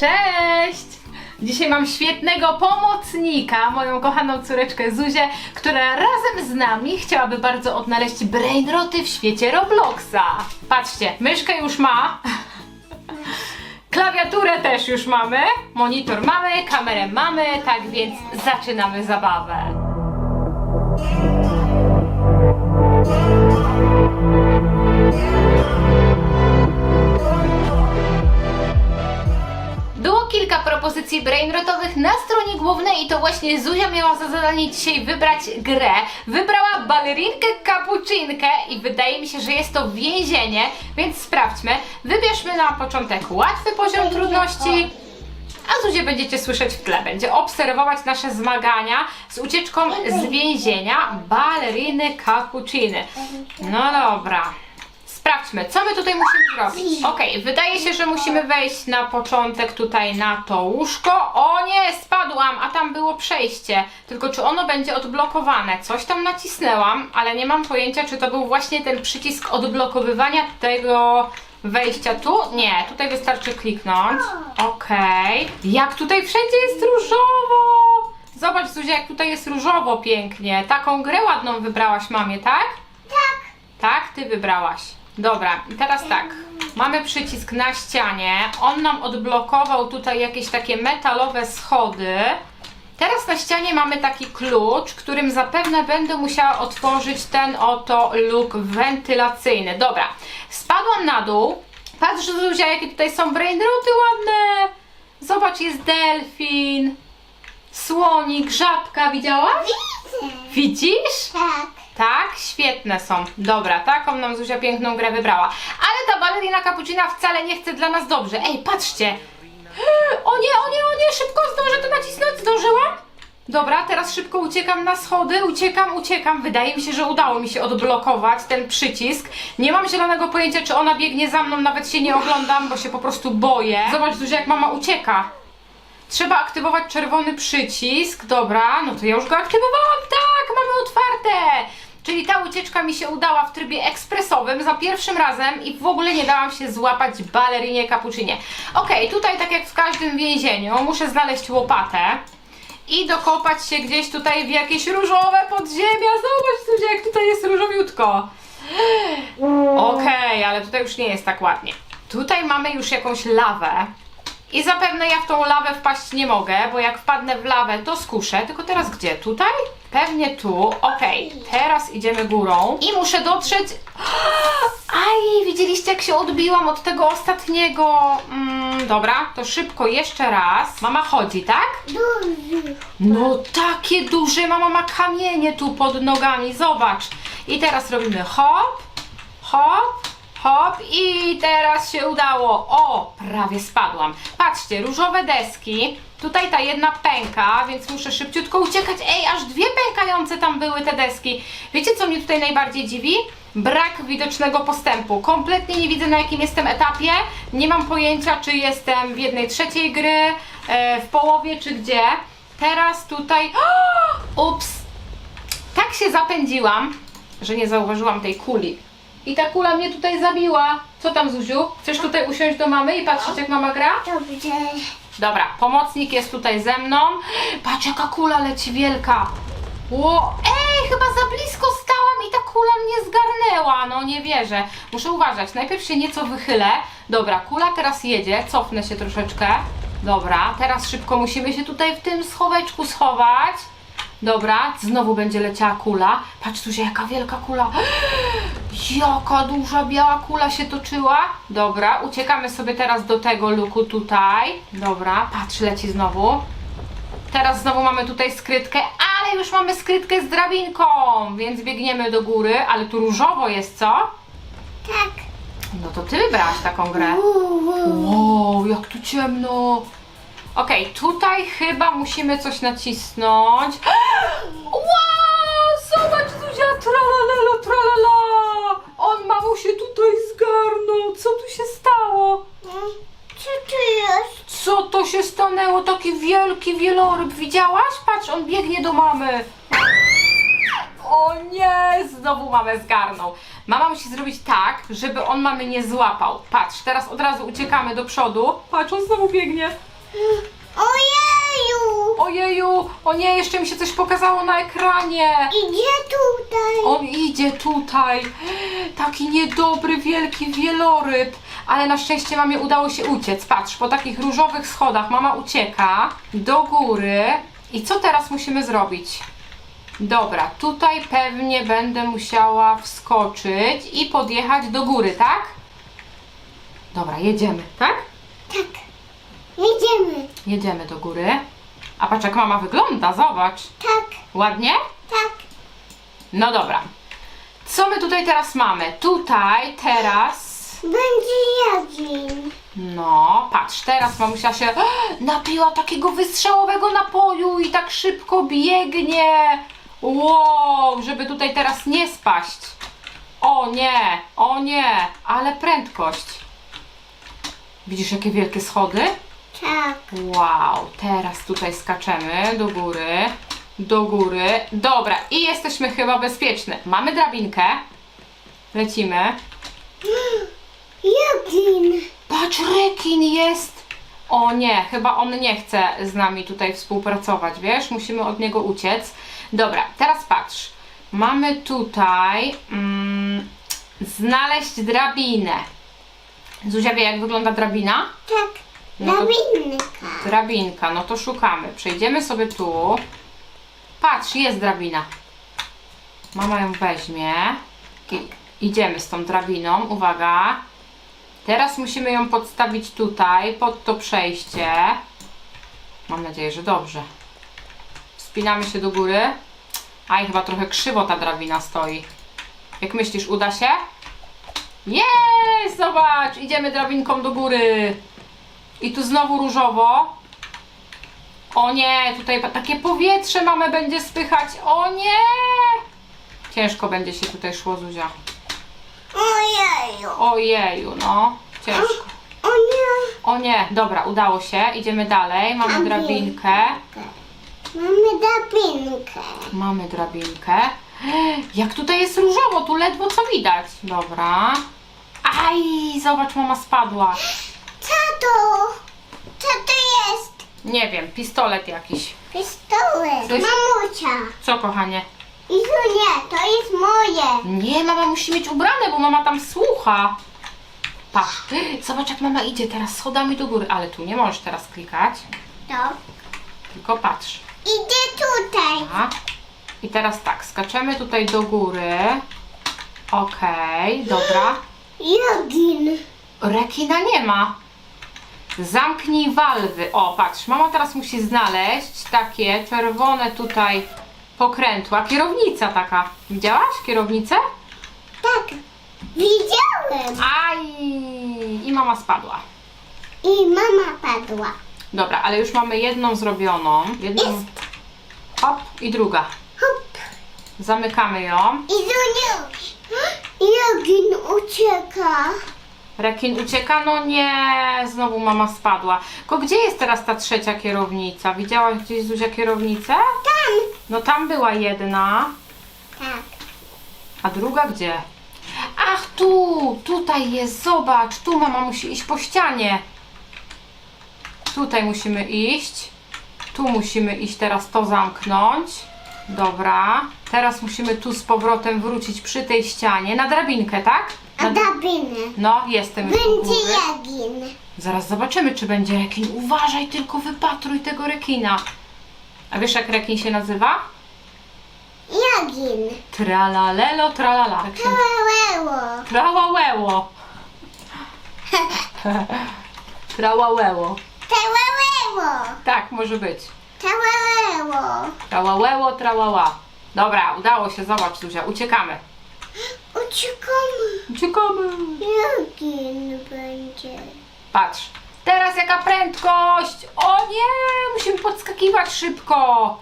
Cześć! Dzisiaj mam świetnego pomocnika, moją kochaną córeczkę Zuzię, która razem z nami chciałaby bardzo odnaleźć brainroty w świecie Robloxa. Patrzcie, myszkę już ma, klawiaturę też już mamy, monitor mamy, kamerę mamy, tak więc zaczynamy zabawę. Kilka propozycji brainrotowych na stronie głównej i to właśnie Zuzia miała za zadanie dzisiaj wybrać grę. Wybrała balerinkę kapuczynkę i wydaje mi się, że jest to więzienie, więc sprawdźmy. Wybierzmy na początek łatwy poziom trudności. A Zuzie będziecie słyszeć w tle. Będzie obserwować nasze zmagania z ucieczką z więzienia baleriny kapuczyny. No dobra. Sprawdźmy, co my tutaj musimy zrobić. Okej, wydaje się, że musimy wejść na początek tutaj na to łóżko. O nie, spadłam, a tam było przejście. Tylko czy ono będzie odblokowane? Coś tam nacisnęłam, ale nie mam pojęcia, czy to był właśnie ten przycisk odblokowywania tego wejścia tu? Nie, tutaj wystarczy kliknąć. Okej. Jak tutaj wszędzie jest różowo! Zobacz, Zuzia, jak tutaj jest różowo pięknie. Taką grę ładną wybrałaś mamie, tak? Tak, ty wybrałaś. Dobra, i teraz tak. Mamy przycisk na ścianie. On nam odblokował tutaj jakieś takie metalowe schody. Teraz na ścianie mamy taki klucz, którym zapewne będę musiała otworzyć ten oto luk wentylacyjny. Dobra, spadłam na dół. Patrz, Zuzia, jakie tutaj są brainroty ładne. Zobacz, jest delfin, słonik, żabka, widziałaś? Widzisz? Tak. Tak, świetne są. Dobra, taką nam Zuzia piękną grę wybrała. Ale ta balerina cappuccina wcale nie chce dla nas dobrze. Ej, patrzcie! O nie, o nie, o nie, szybko zdążę to nacisnąć, zdążyłam? Dobra, teraz szybko uciekam na schody, uciekam, uciekam. Wydaje mi się, że udało mi się odblokować ten przycisk. Nie mam zielonego pojęcia, czy ona biegnie za mną, nawet się nie oglądam, bo się po prostu boję. Zobacz, Zuzia, jak mama ucieka. Trzeba aktywować czerwony przycisk. Dobra, no to ja już go aktywowałam. Tak, mamy otwarte. Czyli ta ucieczka mi się udała w trybie ekspresowym za pierwszym razem i w ogóle nie dałam się złapać balerinie kapuczynie. Okej, tutaj tak jak w każdym więzieniu muszę znaleźć łopatę i dokopać się gdzieś tutaj w jakieś różowe podziemia. Zobacz, Zuzia, jak tutaj jest różowiutko. Okej, ale tutaj już nie jest tak ładnie. Tutaj mamy już jakąś lawę. I zapewne ja w tą lawę wpaść nie mogę, bo jak wpadnę w lawę, to skuszę. Tylko teraz gdzie? Tutaj? Pewnie tu. Okej, teraz idziemy górą. I muszę dotrzeć. Aj, widzieliście jak się odbiłam od tego ostatniego. Mm, dobra, to szybko jeszcze raz. Mama chodzi, tak? Duży. No takie duże, mama ma kamienie tu pod nogami, zobacz. I teraz robimy hop, hop, hop i teraz się udało. O, prawie spadłam. Patrzcie, różowe deski. Tutaj ta jedna pęka, więc muszę szybciutko uciekać. Ej, aż dwie pękające tam były te deski. Wiecie, co mnie tutaj najbardziej dziwi? Brak widocznego postępu. Kompletnie nie widzę, na jakim jestem etapie. Nie mam pojęcia, czy jestem w jednej trzeciej gry, e, w połowie, czy gdzie. Teraz tutaj. Ups! Tak się zapędziłam, że nie zauważyłam tej kuli. I ta kula mnie tutaj zabiła. Co tam, Zuziu? Chcesz tutaj usiąść do mamy i patrzeć, jak mama gra? Dobrze. Dobra, pomocnik jest tutaj ze mną. Patrz, jaka kula leci wielka. Ło, ej, chyba za blisko stałam i ta kula mnie zgarnęła. No nie wierzę. Muszę uważać. Najpierw się nieco wychylę. Dobra, kula teraz jedzie. Cofnę się troszeczkę. Dobra, teraz szybko musimy się tutaj w tym schoweczku schować. Dobra, znowu będzie leciała kula. Patrz, się jaka wielka kula. Jaka duża biała kula się toczyła. Dobra, uciekamy sobie teraz do tego luku tutaj. Dobra, patrz, leci znowu. Teraz znowu mamy tutaj skrytkę, ale już mamy skrytkę z drabinką, więc biegniemy do góry, ale tu różowo jest, co? Tak. No to ty wybrałaś taką grę. Wow, jak tu ciemno. Okej, tutaj chyba musimy coś nacisnąć. Wow, zobacz Zuzia, tralalelo, tralala. Mamu się tutaj zgarnął. Co tu się stało? Co tu jest? Co to się stanęło? Taki wielki wieloryb. Widziałaś? Patrz, on biegnie do mamy. O nie, znowu mamę zgarnął. Mama musi zrobić tak, żeby on mamy nie złapał. Patrz, teraz od razu uciekamy do przodu. Patrz, on znowu biegnie. O nie, jeszcze mi się coś pokazało na ekranie. Idzie tutaj. On idzie tutaj. Taki niedobry, wielki wieloryb. Ale na szczęście mamie udało się uciec. Patrz, po takich różowych schodach mama ucieka do góry. I co teraz musimy zrobić? Dobra, tutaj pewnie będę musiała wskoczyć i podjechać do góry, tak? Dobra, jedziemy, tak? Tak. Jedziemy. Jedziemy do góry. A patrz jak mama wygląda, zobacz. Tak, Ładnie? tak. No dobra. Co my tutaj teraz mamy? Tutaj teraz. Będzie jagin. No, patrz, teraz mamusia się napiła takiego wystrzałowego napoju i tak szybko biegnie. Wow, żeby tutaj teraz nie spaść. O nie, o nie, ale prędkość. Widzisz jakie wielkie schody? Tak. Wow, teraz tutaj skaczemy do góry, do góry. Dobra, i jesteśmy chyba bezpieczne. Mamy drabinkę. Lecimy. Jagin. Patrz, rekin jest! O nie, chyba on nie chce z nami tutaj współpracować, wiesz? Musimy od niego uciec. Dobra, teraz patrz. Mamy tutaj mm, znaleźć drabinę. Zuzia wie, jak wygląda drabina? Tak. No to- Drabinka. Drabinka, no to szukamy. Przejdziemy sobie tu. Patrz, jest drabina. Mama ją weźmie. I idziemy z tą drabiną. Uwaga. Teraz musimy ją podstawić tutaj, pod to przejście. Mam nadzieję, że dobrze. Wspinamy się do góry. Aj, chyba trochę krzywo ta drabina stoi. Jak myślisz, uda się? Jest! Zobacz! Idziemy drabinką do góry. I tu znowu różowo. O nie, tutaj takie powietrze mamy będzie spychać. O nie! Ciężko będzie się tutaj szło, Zuzia. Ojeju. Ojeju, no. Ciężko. O nie. O nie, dobra, udało się. Idziemy dalej. Mamy drabinkę. Mamy drabinkę. Mamy drabinkę. Jak tutaj jest różowo, tu ledwo co widać. Dobra. Aj, zobacz, mama spadła. Co to? Co to jest? Nie wiem, pistolet jakiś. Pistolet. Coś- Mamusia. Co, kochanie? Izu nie, to jest moje. Nie, mama musi mieć ubrane, bo mama tam słucha. Patrz, zobacz jak mama idzie teraz schodami do góry, ale tu nie możesz teraz klikać, To. tylko patrz. Idzie tutaj. A. I teraz tak, skaczemy tutaj do góry. Okej, dobra. Jagin. Rekina nie ma. Zamknij walwy. O, patrz, mama teraz musi znaleźć takie czerwone tutaj pokrętła. Kierownica taka. Widziałaś kierownicę? Tak. Widziałem. Aj! I mama spadła. I mama padła. Dobra, ale już mamy jedną zrobioną. Jedną. Jest. Hop i druga. Hop. Zamykamy ją. Izu nie. Jagin ucieka. Rekin ucieka. No nie, znowu mama spadła. Tylko gdzie jest teraz ta trzecia kierownica? Widziałaś gdzieś Zuzia kierownicę? Tam. No tam była jedna. Tak. A druga gdzie? Ach, tu! Tutaj jest, zobacz. Tu mama musi iść po ścianie. Tutaj musimy iść. Tu musimy iść teraz to zamknąć. Dobra. Teraz musimy tu z powrotem wrócić przy tej ścianie. Na drabinkę, tak? A Na... drabinę. No, jestem już u Będzie góry. jagin. Zaraz zobaczymy, czy będzie rekin. Uważaj, tylko wypatruj tego rekina. A wiesz, jak rekin się nazywa? Jagin. Tralalelo, tralala. Jak się... Pełeło. Trałałeło. Trałałeło. Tak, może być. Pełeło. Trałałeło, trałała. Dobra, udało się, zobacz Zuzia, uciekamy. Uciekamy. Uciekamy. Jagin będzie. Patrz. Teraz jaka prędkość! O nie! Musimy podskakiwać szybko,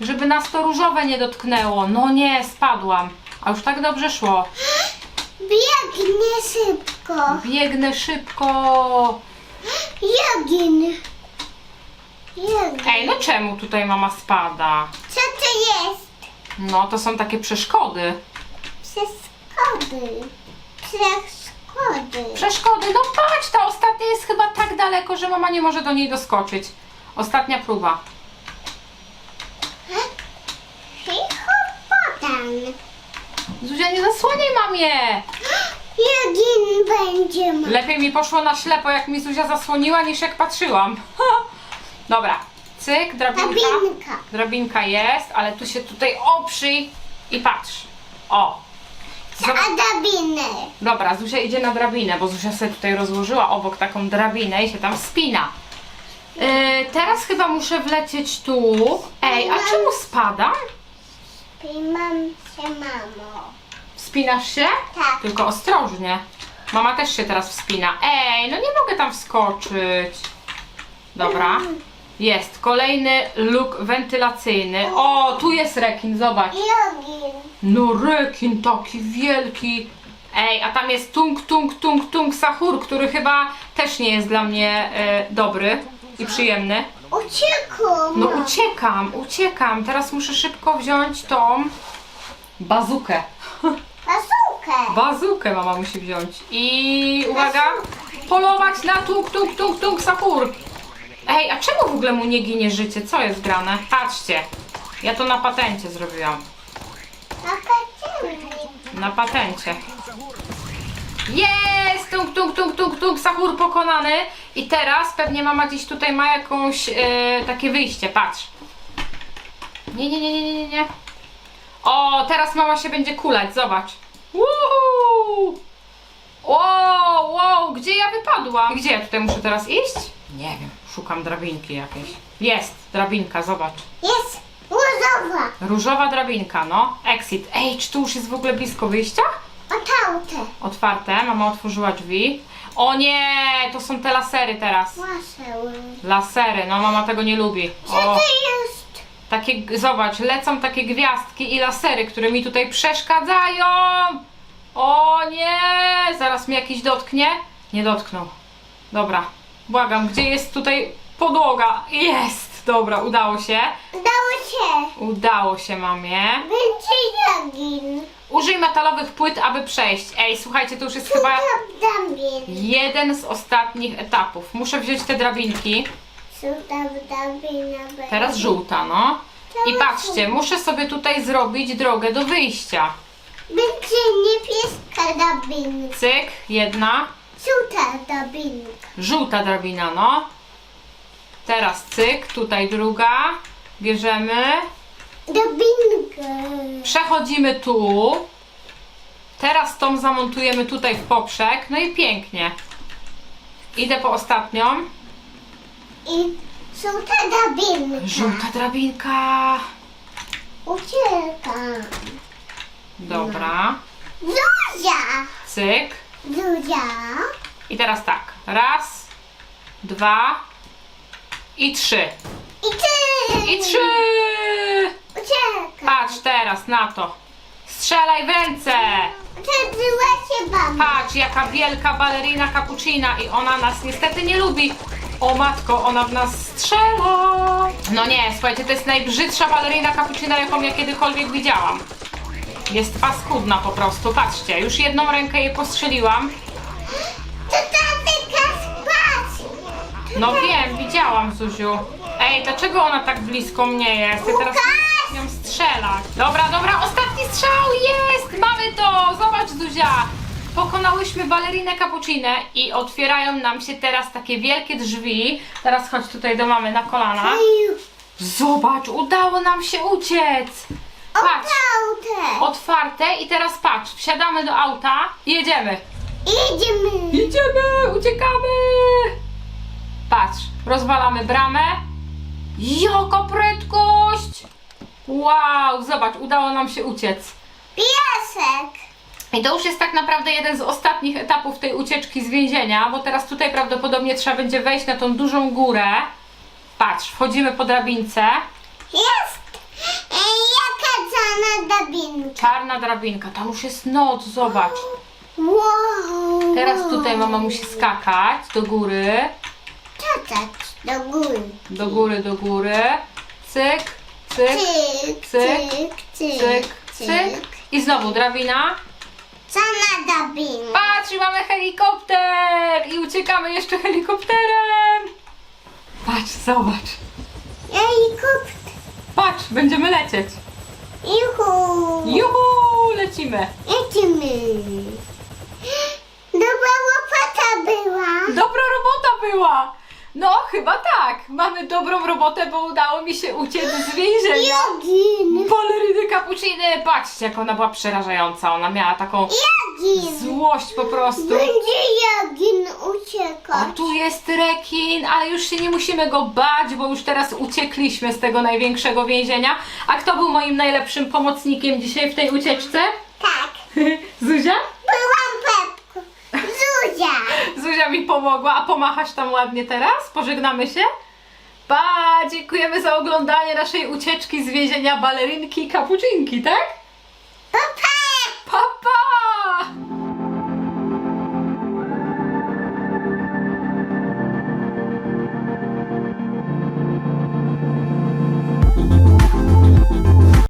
żeby nas to różowe nie dotknęło. No nie, spadłam. A już tak dobrze szło. Biegnie szybko. Biegnę szybko. Jagin. Jagin. Ej, no czemu tutaj mama spada? Co to jest? No, to są takie przeszkody. Przeszkody. Przeszkody. Przeszkody, no patrz, ta ostatnia jest chyba tak daleko, że mama nie może do niej doskoczyć. Ostatnia próba. Hipopotam. Zuzia, nie zasłaniaj mamie! Jaki będzie ma? Lepiej mi poszło na ślepo, jak mi Zuzia zasłoniła, niż jak patrzyłam. Dobra, cyk, drabinka. Drabinka. Drabinka jest, ale tu się tutaj oprzyj i patrz. O. Zobacz. A drabinę. Dobra, Zuzia idzie na drabinę, bo Zuzia sobie tutaj rozłożyła obok taką drabinę i się tam wspina. Yy, teraz chyba muszę wlecieć tu. Ej, a czemu spadam? Mam się mamo. Wspinasz się? Tak. Tylko ostrożnie. Mama też się teraz wspina. Ej, no nie mogę tam wskoczyć. Dobra. Jest kolejny luk wentylacyjny. O, tu jest rekin, zobacz. Jogin. No rekin taki wielki. Ej, a tam jest tung, tung, tung, tung sahur, który chyba też nie jest dla mnie e, dobry i przyjemny. Uciekł. No uciekam, uciekam. Teraz muszę szybko wziąć tą bazukę. Bazukę. Bazukę mama musi wziąć. I uwaga, polować na tung, tung, tung, tung sahur. Ej, a czemu w ogóle mu nie ginie życie? Co jest grane? Patrzcie. Ja to na patencie zrobiłam. Akatemii. Na patencie. Jest! Tung, tung, tung, tung, tung, sahur pokonany. I teraz pewnie mama gdzieś tutaj ma jakąś e, takie wyjście, patrz. Nie, nie, nie, nie, nie, nie. O, teraz mama się będzie kulać, zobacz. Uhu! Wow, wow, gdzie ja wypadłam? Gdzie ja tutaj muszę teraz iść? Nie wiem, szukam drabinki jakiejś. Jest, drabinka, zobacz. Jest łozowa. Różowa drabinka, no. Exit. Ej, czy tu już jest w ogóle blisko wyjścia? Otautę. Otwarte, mama otworzyła drzwi. O nie, to są te lasery teraz. Łaseł. Lasery, no mama tego nie lubi. Co O, to jest? takie, zobacz, lecą takie gwiazdki i lasery, które mi tutaj przeszkadzają. O nie, zaraz mi jakiś dotknie. Nie dotknął. Dobra, błagam, gdzie jest tutaj podłoga? Jest, dobra, udało się. Udało się. Udało się mamie. Będzie jogin. Użyj metalowych płyt, aby przejść. Ej, słuchajcie, to już jest chyba Dabdabin. jeden z ostatnich etapów. Muszę wziąć te drabinki. Dabdabin. Teraz żółta, no. I patrzcie, muszę sobie tutaj zrobić drogę do wyjścia. Będzie niebieska drabinka. Cyk, jedna. Żółta drabinka. Żółta drabina, no. Teraz cyk, tutaj druga. Bierzemy. Drabinka. Przechodzimy tu. Teraz tą zamontujemy tutaj w poprzek. No i pięknie. Idę po ostatnią. I żółta drabinka. Żółta drabinka. Uciekam. Dobra. Zuzia. Cyk. Zuzia. I teraz tak. Raz, dwa i trzy. I ty. I trzy! Uciekam. Patrz teraz na to. Strzelaj w ręce! Przebyła się baba. Patrz, jaka wielka balerina cappuccina i ona nas niestety nie lubi. O matko, ona w nas strzela! No nie, słuchajcie, to jest najbrzydsza balerina cappuccina, jaką ja kiedykolwiek widziałam. Jest paskudna po prostu, patrzcie, już jedną rękę jej postrzeliłam. No wiem, widziałam Zuziu. Ej, dlaczego ona tak blisko mnie jest? Ja teraz ją strzelać. Dobra, dobra, ostatni strzał jest! Mamy to! Zobacz Zuzia! Pokonałyśmy balerinę cappuccinę i otwierają nam się teraz takie wielkie drzwi. Teraz chodź tutaj do mamy na kolana. Zobacz, udało nam się uciec! Patrz, Otautę. otwarte i teraz patrz, wsiadamy do auta i jedziemy. Idziemy. Idziemy, uciekamy! Patrz, rozwalamy bramę. Jaka prędkość! Wow, zobacz, udało nam się uciec. Piesek. I to już jest tak naprawdę jeden z ostatnich etapów tej ucieczki z więzienia, bo teraz tutaj prawdopodobnie trzeba będzie wejść na tą dużą górę. Patrz, wchodzimy po drabince. Jest. Jaka czarna drabinka. Czarna drabinka, tam już jest noc, zobacz. Wow. Teraz tutaj mama musi skakać do góry. Czatać do góry. Do góry, do góry. Cyk, cyk. Cyk, cyk, cyk, Cyk, cyk. I znowu drabina. Sama drabina. Patrz, i mamy helikopter! I uciekamy jeszcze helikopterem! Patrz, zobacz. Helikopter. Patrz, będziemy lecieć. Juhu. Juhu, lecimy. Lecimy. Dobra łopata była. Dobra robota była! No, chyba tak. Mamy dobrą robotę, bo udało mi się uciec z więzienia. Jagin. Baleryny kapuciny! Patrzcie, jak ona była przerażająca. Ona miała taką Jagin. złość po prostu. Będzie Jagin A uciekać. tu jest rekin, ale już się nie musimy go bać, bo już teraz uciekliśmy z tego największego więzienia. A kto był moim najlepszym pomocnikiem dzisiaj w tej ucieczce? Tak. Zuzia? Zuzia. Mi pomogła, a pomachasz tam ładnie teraz? Pożegnamy się? Pa, dziękujemy za oglądanie naszej ucieczki z więzienia balerynki kapuczynki, tak? Pa, pa.